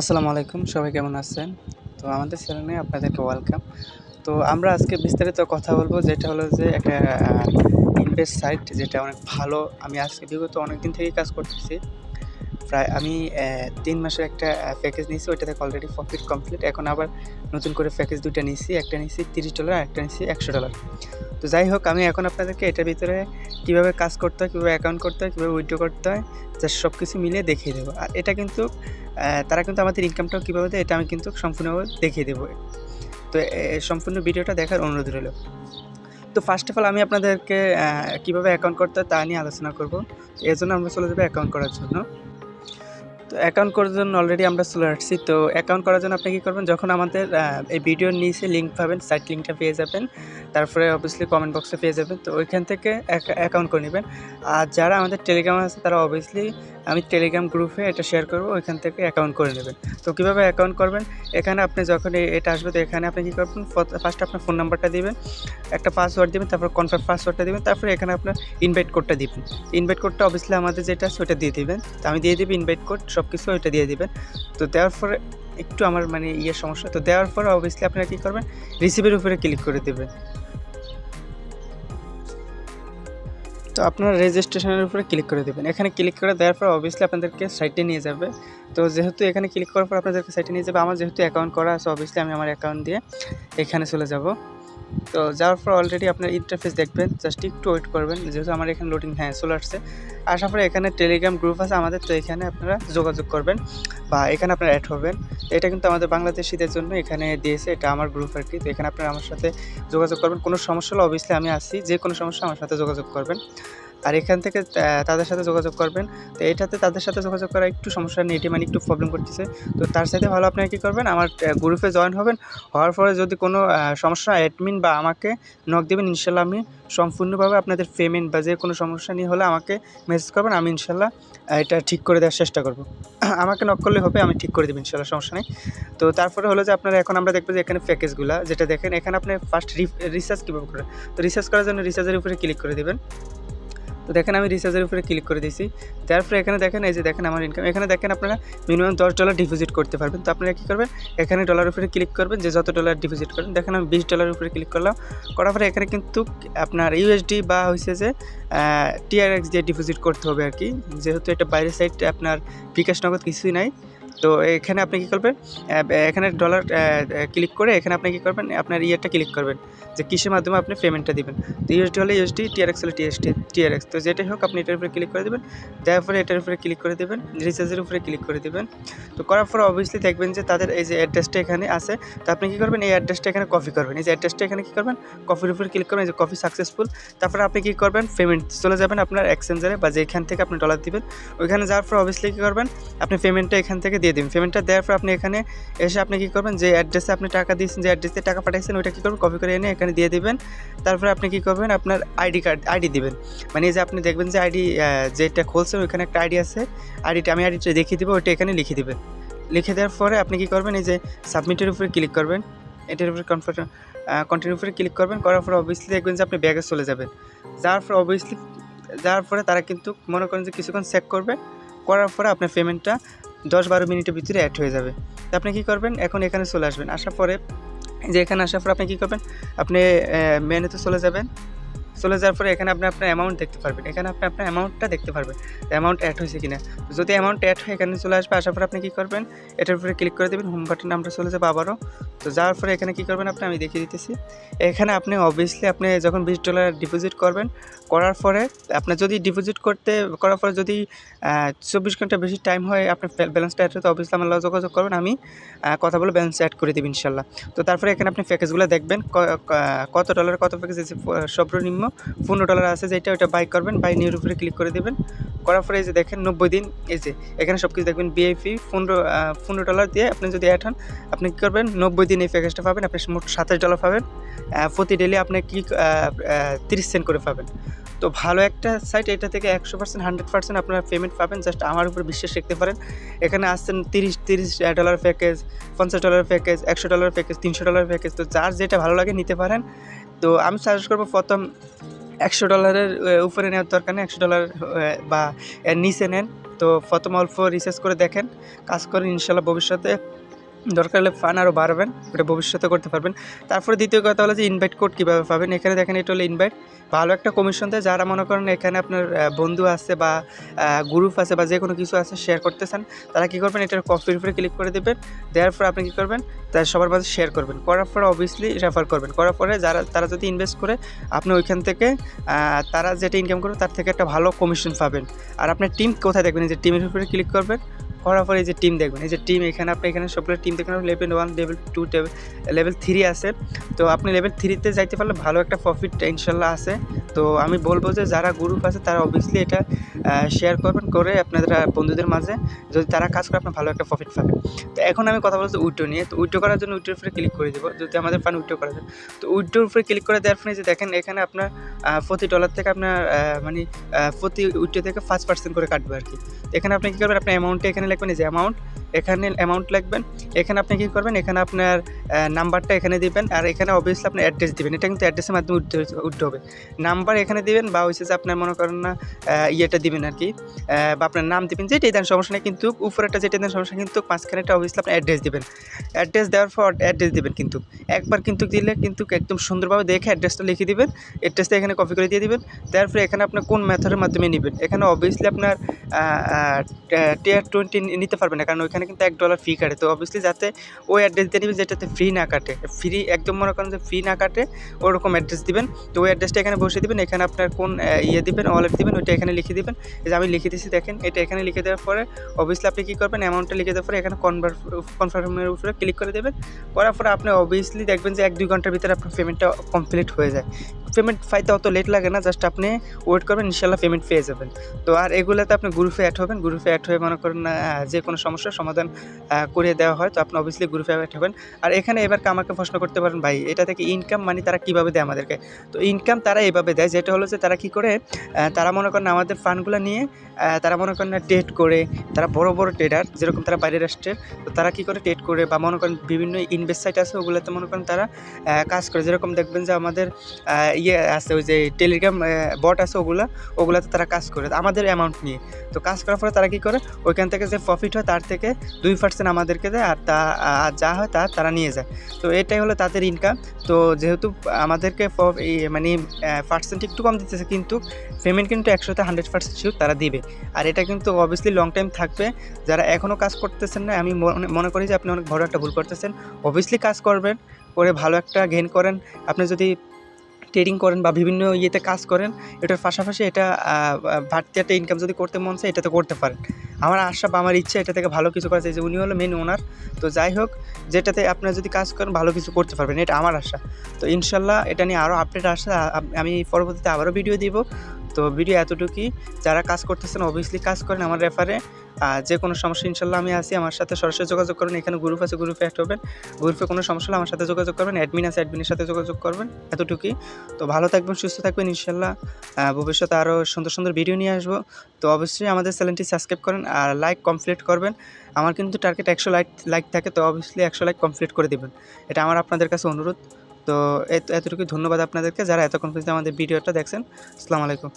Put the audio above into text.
আসসালামু আলাইকুম, সবাই কেমন আছেন? তো আমাদের চ্যানেলে আপনাদেরকে ওয়েলকাম তো আমরা আজকে বিস্তারিত কথা বলব, যেটা হলো যে একটা ইনভেস্ট সাইট যেটা অনেক ভালো। আমি আজকে বিগত অনেক দিন থেকেই কাজ করতেছি। প্রায় আমি তিন মাসের একটা প্যাকেজ নিয়েছি ওইটা থেকে অলরেডি প্রফিট কমপ্লিট এখন আবার নতুন করে প্যাকেজ দুইটা নিয়েছি, একটা নিয়েছি তিরিশ ডলার আর একটা নিয়েছি একশো ডলার তো যাই হোক, আমি এখন আপনাদেরকে এটার ভিতরে কীভাবে কাজ করতে হয়, কীভাবে অ্যাকাউন্ট করতে হয়, কীভাবে উইথড্র করতে হয়, যা সব কিছু মিলিয়ে দেখিয়ে দেবো। আর এটা কিন্তু তারা কিন্তু আমাদের ইনকামটাও কীভাবে দেয়, এটা আমি কিন্তু সম্পূর্ণভাবে দেখিয়ে দেবো। তো সম্পূর্ণ ভিডিওটা দেখার অনুরোধ রইল। তো ফার্স্ট অফ অল আমি আপনাদেরকে কীভাবে অ্যাকাউন্ট করতে হয় তা নিয়ে আলোচনা করব। এর জন্য আমরা চলে যাব অ্যাকাউন্ট করার জন্য। তো অ্যাকাউন্ট করার জন্য অলরেডি আমরা চলে আসছি। তো অ্যাকাউন্ট করার জন্য আপনি কী করবেন? যখন আমাদের এই ভিডিওর নিচে লিঙ্ক পাবেন সাইট লিঙ্কটা পেয়ে যাবেন। তারপরে অবভিয়াসলি কমেন্ট বক্সে পেয়ে যাবেন। তো ওইখান থেকে অ্যাকাউন্ট করে নেবেন। আর যারা আমাদের টেলিগ্রাম আছে, তারা অবভিয়াসলি আমি টেলিগ্রাম গ্রুপে এটা শেয়ার করব, ওইখান থেকে অ্যাকাউন্ট করে নেবেন। তো কীভাবে অ্যাকাউন্ট করবেন? এখানে আপনি যখন এটা আসবে, তো এখানে আপনি কী করবেন? ফার্স্ট আপনার ফোন নাম্বারটা দিবেন, একটা পাসওয়ার্ড দিবেন, তারপর কনফার্ম পাসওয়ার্ডটা দিবেন, তারপরে এখানে আপনার ইনভাইট কোডটা দিবেন। ইনভাইট কোডটা অবভিয়াসলি আমাদের যেটা ওটা দিয়ে দিবেন। তো আমি দিয়ে দিবি ইনভাইট কোড সব কিছু ওইটা দিয়ে দিবেন। তো দেওয়ার পরে একটু আমার মানে ইয়ের সমস্যা, তো দেওয়ার পরে অবভিয়াসলি আপনারা কী করবেন? রিসিভের উপরে ক্লিক করে দেবেন। তো আপনারা রেজিস্ট্রেশনের উপরে ক্লিক করে দেবেন। এখানে ক্লিক করে দেওয়ার পর অবভিয়াসলি আপনাদেরকে সাইটে নিয়ে যাবে। তো যেহেতু এখানে ক্লিক করার পর আপনাদেরকে সাইটে নিয়ে যাবে, আমার যেহেতু অ্যাকাউন্ট করা আছে অবভিয়াসলি আমি আমার অ্যাকাউন্ট দিয়ে এখানে চলে যাব। তো যাওয়ার পর অলরেডি আপনার ইন্টারফেস দেখবেন জাস্ট একটু ওয়েট করবেন, যেহেতু আমার এখানে লোডিং হ্যাঁ চলে আসছে। আসার পরে এখানে টেলিগ্রাম গ্রুপ আছে, আমাদের, তো এখানে আপনারা যোগাযোগ করবেন বা এখানে আপনারা অ্যাড হবেন। এটা কিন্তু আমাদের বাংলাদেশিদের জন্য এখানে দিয়েছে, এটা আমার গ্রুপ আর কি। তো এখানে আপনারা আমার সাথে যোগাযোগ করবেন, কোনো সমস্যা হলে অবভিয়াসলি আমি আসি যে কোনো সমস্যা আমার সাথে যোগাযোগ করবেন। আর এখান থেকে তাদের সাথে যোগাযোগ করবেন। তো এটাতে তাদের সাথে যোগাযোগ করা একটু সমস্যা নেই, এটি মানে একটু প্রবলেম করতেছে। তো তার সাথে ভালো আপনারা কী করবেন, আমার গ্রুপে জয়েন হবেন। হওয়ার পরে যদি কোনো সমস্যা অ্যাডমিন বা আমাকে নক দেবেন, ইনশাল্লাহ আমি সম্পূর্ণভাবে আপনাদের পেমেন্ট বা যে কোনো সমস্যা নিয়ে হলে আমাকে মেসেজ করবেন। আমি ইনশাল্লাহ এটা ঠিক করে দেওয়ার চেষ্টা করব। আমাকে নক করলে হবে, আমি ঠিক করে দেবো ইনশাল্লাহ, সমস্যা নেই। তো তারপরে হলো যে আপনারা এখন আমরা দেখব যে এখানে প্যাকেজগুলো যেটা দেখেন, এখানে আপনি ফার্স্ট রিসার্চ কীভাবে করেন? তো রিসার্চ করার জন্য রিসার্চের উপরে ক্লিক করে দেবেন। তো দেখেন আমি রিচার্জের উপরে ক্লিক করে দিয়েছি। তারপরে এখানে দেখেন, এই যে দেখেন আমার ইনকাম এখানে দেখেন আপনারা মিনিমাম দশ ডলার ডিপোজিট করতে পারবেন। তো আপনারা কী করবেন? এখানে ডলার উপরে ক্লিক করবেন, যে যত ডলার ডিপোজিট করবেন দেখেন আমি বিশ ডলার উপরে ক্লিক করলাম। করার পরে এখানে কিন্তু আপনার ইউএসডি বা হয়েছে যে টিআরএক্স দিয়ে ডিপোজিট করতে হবে আর কি। যেহেতু এটা বাইরের সাইড আপনার বিকাশ নগদ কিছুই নাই। তো এখানে আপনি কী করবেন? এখানে ডলার ক্লিক করে এখানে আপনি কী করবেন? আপনার ইয়েটা ক্লিক করবেন। যে কিসের মাধ্যমে আপনি পেমেন্টটা দিবেন। তো ইউএসডি হলে ইউএসডি টিআরএক্স হলে টিএসটি টিআরএক্স তো যেটাই হোক আপনি এটার উপরে ক্লিক করে দেবেন। দেওয়ার পরে এটার উপরে ক্লিক করে দেবেন। রিচার্জের উপরে ক্লিক করে দেবেন। তো করার পরে অবভিয়াসলি দেখবেন যে তাদের এই যে অ্যাড্রেসটা এখানে আছে। তো আপনি কী করবেন? এই অ্যাড্রেসটা এখানে কপি করবেন। এই যে অ্যাড্রেসটা এখানে কী করবেন? কপির উপরে ক্লিক করবেন। এই যে কপি সাকসেসফুল তারপরে আপনি কী করবেন? পেমেন্ট চলে যাবেন আপনার এক্সচেঞ্জারে বা যেখান থেকে আপনি ডলার দিবেন। ওইখানে যাওয়ার পর অবভিয়াসলি কী করবেন? আপনি পেমেন্টটা এখান থেকে দিয়ে দিন। পেমেন্টটা দেওয়ার পর আপনি এখানে এসে আপনি কী করবেন? যে অ্যাড্রেসে আপনি টাকা দিয়েছেন, যে অ্যাড্রেসে টাকা পাঠাইছেন, ওইটা কী করবেন? কপি করে এনে এখানে দিয়ে দিবেন। তারপরে আপনি কী করবেন? আপনার আইডি কার্ড আইডি দিবেন। মানে যে আপনি দেখবেন যে আইডি যেটা খুলছেন, ওইখানে একটা আইডি আছে। আইডিটা আমি আইডিটা দেখিয়ে দেবো, ওইটা এখানে লিখে দিবেন। লিখে দেওয়ার পরে আপনি কী করবেন? এই যে সাবমিটের উপরে ক্লিক করবেন। এটার উপরে কনফার্ট কন্টিনিউ উপরে ক্লিক করবেন। করার পরে অবভিয়াসলি দেখবেন যে আপনি ব্যাগে চলে যাবেন। যাওয়ার পরে অবভিয়াসলি যাওয়ার পরে তারা কিন্তু মনে করেন যে কিছুক্ষণ চেক করবে। করার পরে আপনার পেমেন্টটা দশ বারো মিনিটের ভিতরে অ্যাড হয়ে যাবে। তো আপনি কী করবেন? এখন এখানে চলে আসবেন। আসার পরে যে এখানে আসার পর আপনি কী করবেন? আপনি মেনুতে চলে যাবেন। চলে যাওয়ার পরে এখানে আপনি আপনার অ্যামাউন্ট দেখতে পারবেন। এখানে আপনি আপনার অ্যামাউন্টটা দেখতে পারবেন অ্যামাউন্ট অ্যাড হয়েছে কিনা। যদি অ্যামাউন্ট অ্যাড হয় এখানে চলে আসবে, আসার পর আপনি কী করবেন? এটার উপরে ক্লিক করে দেবেন। হোম বাটনে আমরা চলে যাব আবারও। তো যাওয়ার পরে এখানে কী করবেন আপনি? আমি দেখিয়ে দিতেছি। এখানে আপনি অবভিয়াসলি আপনি যখন বিশ ডলার ডিপোজিট করবেন, করার পরে আপনার যদি ডিপোজিট করতে, করার পরে যদি চব্বিশ ঘণ্টা বেশি টাইম হয় আপনার ব্যালেন্সটা অ্যাড হতে অবভিয়াসলি আমার যোগাযোগ করবেন, আমি কথা বলে ব্যালেন্স অ্যাড করে দেবেন ইনশাল্লাহ। তো তারপরে এখানে আপনি প্যাকেজগুলো দেখবেন কত ডলার কত প্যাকেজ আছে সর্বনিম্ন পনেরো ডলার আছে, যেটা ওইটা বাই করবেন বাই নিউর উপরে ক্লিক করে দেবেন। করার পরে এই যে দেখেন নব্বই দিন, এই যে, এখানে সব কিছু দেখবেন বিআইপি পনেরো পনেরো ডলার দিয়ে আপনি যদি অ্যাড হন, আপনি কী করবেন? নব্বই দিন এই প্যাকেজটা পাবেন, আপনি মোট সাতাশ ডলার পাবেন। প্রতি ডেলি আপনি কি তিরিশ সেন্ট করে পাবেন। তো ভালো একটা সাইট এটা থেকে একশো পার্সেন্ট হান্ড্রেড পার্সেন্ট আপনারা পেমেন্ট পাবেন। জাস্ট আমার উপর বিশ্বাস রাখতে পারেন। এখানে আসছেন তিরিশ তিরিশ ডলার প্যাকেজ পঞ্চাশ ডলার প্যাকেজ একশো ডলার প্যাকেজ তিনশো ডলার প্যাকেজ তো যার যেটা ভালো লাগে নিতে পারেন। তো আমি সাজেস্ট করব প্রথম একশো ডলারের উপরে নেওয়ার দরকার নেই। একশো ডলার বা নিচে নেন। তো প্রথম অল্প রিসার্চ করে দেখেন। কাজ করেন, ইনশাল্লাহ ভবিষ্যতে। দরকার হলে ফান আরও বাড়বেন, ওটা ভবিষ্যতে করতে পারবেন। তারপরে দ্বিতীয় কথা হলো যে ইনভাইট কোড কীভাবে পাবেন? এখানে দেখেন এটা হলো ইনভাইট ভালো একটা কমিশন দেয়, যারা মনে করেন এখানে আপনার বন্ধু আছে বা গ্রুপ আছে বা যে কোনো কিছু আছে শেয়ার করতে চান, তারা কী করবেন? এটার কপির উপরে ক্লিক করে দেবেন। দেওয়ার পরে আপনি কী করবেন? তার সবার মাঝে শেয়ার করবেন। করার পরে অবভিয়াসলি রেফার করবেন। করার পরে যারা, তারা যদি ইনভেস্ট করে, আপনি ওইখান থেকে তারা যেটা ইনকাম করবে, তার থেকে একটা ভালো কমিশন পাবেন। আর আপনার টিম কোথায় দেখবেন? যে টিমের উপরে ক্লিক করবেন। করার পরে এই যে টিম দেখবেন, এই যে টিম এখানে আপনি এখানে সবগুলো টিম দেখবেন level one level two level three আছে। তো আপনি লেভেল থ্রিতে যাইতে পারলে ভালো একটা প্রফিট ইনশাল্লাহ আছে। তো আমি বলব যে যারা গ্রুপ আছে, তারা অবভিয়াসলি এটা শেয়ার করবেন করে আপনাদের বন্ধুদের মাঝে। যদি তারা কাজ করে আপনার ভালো একটা প্রফিট পাবেন। তো এখন আমি কথা বলছি উইড্রো নিয়ে। তো উইড্রো করার জন্য উইড্রোর উপরে ক্লিক করে দেবো। যদি আমাদের ফান্ড উইড্রো করা যায়। তো উইড্রোর উপরে ক্লিক করে দেওয়ার ফলে যে দেখেন, এখানে আপনার প্রতি ডলার থেকে আপনার মানে প্রতি উইড্রো থেকে পাঁচ পার্সেন্ট করে কাটবে আর কি। এখানে আপনি কী করবেন? আপনার অ্যামাউন্টটা এখানে লিখবেন এই যে অ্যামাউন্ট এখানে অ্যামাউন্ট লিখবেন এখানে আপনি কী করবেন? এখানে আপনার নাম্বারটা এখানে দিবেন। আর এখানে অবভিয়াসলি আপনার অ্যাড্রেস দিবেন। এটা কিন্তু অ্যাড্রেসের মাধ্যমে উঠতে উঠতে হবে। নাম্বার এখানে দিবেন বা হচ্ছে যে আপনার মনে করেন না ইয়েটা দিবেন আর কি বা আপনার নাম দিবেন। যেটাই দেন সমস্যা নেই, কিন্তু উপরেটা যেটা দেন সমস্যা কিন্তু মাঝখানেটা অবভিয়াসলি আপনার অ্যাড্রেস দিবেন। অ্যাড্রেস দেওয়ার পর অ্যাড্রেস দিবেন কিন্তু। একবার কিন্তু দিলে কিন্তু একদম সুন্দরভাবে দেখে অ্যাড্রেসটা লিখে দিবেন। অ্যাড্রেসটা এখানে কপি করে দিয়ে দিবেন। তারপরে এখানে আপনার কোন মেথডের মাধ্যমে নেবেন? এখানে অবভিয়াসলি আপনার টিয়ার টোয়েন্টি নিতে পারবে না, কারণ ওইখানে কিন্তু এক ডলার ফি কাটে। তো অবভিয়াসলি যাতে ওই অ্যাড্রেস দিয়ে নেবেন যেটাতে ফ্রি না কাটে। ফ্রি একদম মনে করেন যে ফ্রি না কাটে, ওরকম অ্যাড্রেস দিবেন। তো ওই অ্যাড্রেসটা এখানে বসে দিবেন, এখানে আপনার কোন ইয়ে দিবেন ওয়ালেট দিবেন, ওইটা এখানে লিখে দিবেন। যে আমি লিখে দিয়েছি, দেখেন, এটা এখানে লিখে দেওয়ার পরে অবভিয়াসলি আপনি কী করবেন অ্যামাউন্টটা লিখে দেওয়ার পরে এখানে কনভার্ট কনফার্মের উপরে ক্লিক করে দেবেন। করার পরে আপনি অবভিয়াসলি দেখবেন যে এক দুই ঘণ্টার ভিতরে আপনার পেমেন্টটা কমপ্লিট হয়ে যায়। পেমেন্ট পাইতে অত লেট লাগে না জাস্ট আপনি ওয়েট করবেন ইনশাল্লাহ পেমেন্ট পেয়ে যাবেন। তো আর এগুলোতে আপনি গ্রুপে অ্যাড হবেন গ্রুপে অ্যাড হয়ে মনে করেন যে কোনো সমস্যার সমাধান করে দেওয়া হয়, তো আপনি অবভিয়াসলি গ্রুপে অ্যাড হবেন। আর এখানে এবার আমাকে প্রশ্ন করতে পারেন, ভাই, এটা থেকে ইনকাম মানে তারা কীভাবে দেয় আমাদেরকে? তো ইনকাম তারা এভাবে দেয়, যেটা হলো যে তারা কী করে তারা মনে করেন আমাদের ফান্ডগুলো নিয়ে তারা মনে করেন ট্রেড করে, তারা বড় বড় ট্রেডার যেরকম তারা বাইরের রাষ্ট্রের, তো তারা কী করে ট্রেড করে, বা মনে করেন বিভিন্ন ইনভেস্ট সাইট আছে, ওগুলোতে মনে করেন তারা কাজ করে। যেরকম দেখবেন যে আমাদের ইয়ে আছে, ওই যে টেলিগ্রাম বট আছে ওগুলো, ওগুলোতে তারা কাজ করে। আমাদের অ্যামাউন্ট নিয়ে। তো কাজ করার পরে তারা কী করে? ওইখান থেকে যে প্রফিট হয় তার থেকে দুই পার্সেন্ট আমাদেরকে দেয় আর তা, আর যা হয় তা তারা নিয়ে যায়। তো এটাই হলো তাদের ইনকাম তো যেহেতু আমাদেরকে মানে পার্সেন্ট একটু কম দিতেছে, কিন্তু পেমেন্ট কিন্তু একশোতে হান্ড্রেড পার্সেন্ট শিওর তারা দিবে। আর এটা কিন্তু অবভিয়াসলি লং টাইম থাকবে। যারা এখনও কাজ করতেছেন না, আমি মনে- করি যে আপনি অনেক বড় একটা ভুল করতেছেন। অবভিয়াসলি কাজ করবেন, করে ভালো একটা গেইন করেন। আপনি যদি ট্রেডিং করেন বা বিভিন্ন ইয়েতে কাজ করেন, এটার পাশাপাশি এটা ভারতীয় একটা ইনকাম যদি করতে মন চায়, এটাতে করতে পারেন। আমার আশা বা আমার ইচ্ছা এটা থেকে ভালো কিছু করা যায় যে উনি হলো মেন ওনার তো যাই হোক, যেটাতে আপনারা যদি কাজ করেন, ভালো কিছু করতে পারবেন, এটা আমার আশা। তো ইনশাল্লাহ এটা নিয়ে আরও আপডেট আসা আমি পরবর্তীতে আবারও ভিডিও দিব। তো ভিডিও এতটুকুই। যারা কাজ করতেছেন অবভিয়াসলি কাজ করেন আমার রেফারে যে কোনো সমস্যা ইনশাল্লাহ আমি আছি। আমার সাথে সরাসরি যোগাযোগ করবেন এখানে গ্রুপ আছে গ্রুপে অ্যাড হবেন। গ্রুপে কোনো সমস্যা হলে আমার সাথে যোগাযোগ করবেন। অ্যাডমিন আছে অ্যাডমিনের সাথে যোগাযোগ করবেন। এতটুকুই। তো ভালো থাকবেন, সুস্থ থাকবেন ইনশাল্লাহ ভবিষ্যতে আরও সুন্দর সুন্দর ভিডিও নিয়ে আসব। তো অবশ্যই আমাদের চ্যানেলটি সাবস্ক্রাইব করেন আর লাইক কমপ্লিট করবেন। আমার কিন্তু টার্গেট একশো লাইক লাইক থাকে, তো অবভিয়াসলি একশো লাইক কমপ্লিট করে দেবেন। এটা আমার আপনাদের কাছে অনুরোধ। তো এত- এতটুকুই। ধন্যবাদ আপনাদেরকে। যারা এতক্ষণ পর্যন্ত আমাদের ভিডিওটা দেখছেন, আসসালামু আলাইকুম।